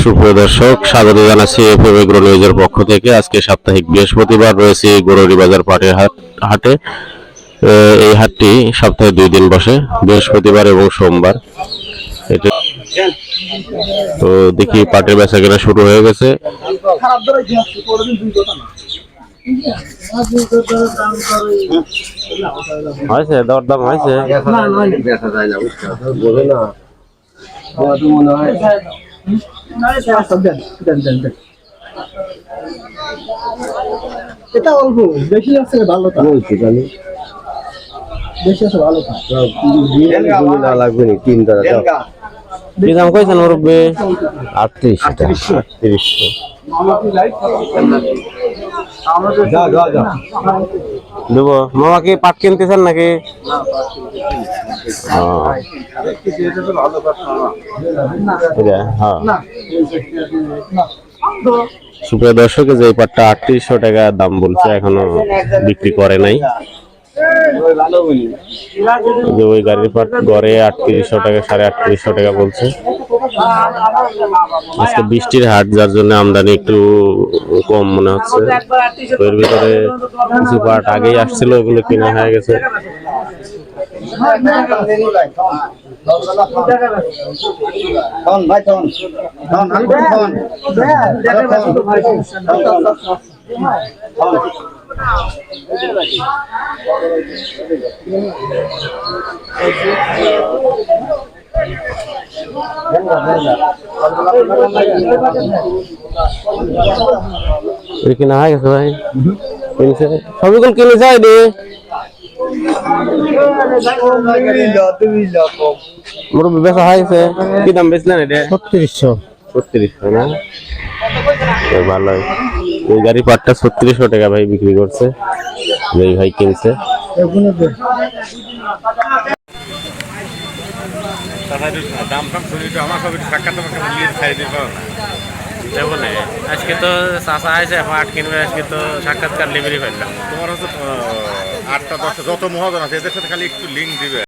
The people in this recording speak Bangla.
সুপ্রিয় দর্শক স্বাগত জানাচ্ছি এফএম এগ্রো নিউজের পক্ষ থেকে। আজকে সাপ্তাহিক বৃহস্পতিবার রয়েছে গরুরি বাজার পাটের হাট হাটে। এই হাটটি সপ্তাহে দুই দিন বসে বৃহস্পতিবার এবং সোমবার। এটা তো দেখি পাটের বেচা কেনা শুরু হয়ে গেছে। হয়েছে দরদাম হয়েছে। এটা অল্প বেশি আছে ভালো তো বেশি আছে ভালো তো না লাগবে নি তিন দাও কি দাম কইছেন মুরব্বী? আটত্রিশ আটত্রিশশো। যা দেবো। মামা কি পাট কিনতেছেন নাকি? হ্যাঁ। সুপ্রিয় দর্শক যে পাটটা আটত্রিশশো টাকা দাম বলছে এখনও বিক্রি করে নাই। ওই ওই গাড়ির পাট গড়ে আটত্রিশশো টাকা সাড়ে আটত্রিশশো টাকা বলছে। আজকে বৃষ্টির হাট যার জন্য আমদানি একটু কম মনে হচ্ছে। এর ভিতরে কিছু পাট আগেই আসছিল, ওগুলো কিনা হয়ে গেছে। ধন ভাই কিনা হয়ে গেছে ভাই। কিনছে? সবগুলো কিনে যায় রে। মুরব্বী বেচা গেছে। কি দাম বেচলেন এটা? ছত্রিশশো। ছত্রিশশো না? ওই গাড়ি পাটটা ছত্রিশশো টাকা ভাই বিক্রি করছে। ভাই কিনছে। দাম টাম শুনি আমার সব সাক্ষাৎ তোমাকে নিয়ে খাই দিব দেবো না আজকে তো চাষা আছে আট কিনবে আজকে তো সাক্ষাৎকার লিভারি ফেললাম তোমার হচ্ছে আটটা দশটা যত মহাজন আছে এদের সাথে খালি একটু লিঙ্ক দিবে।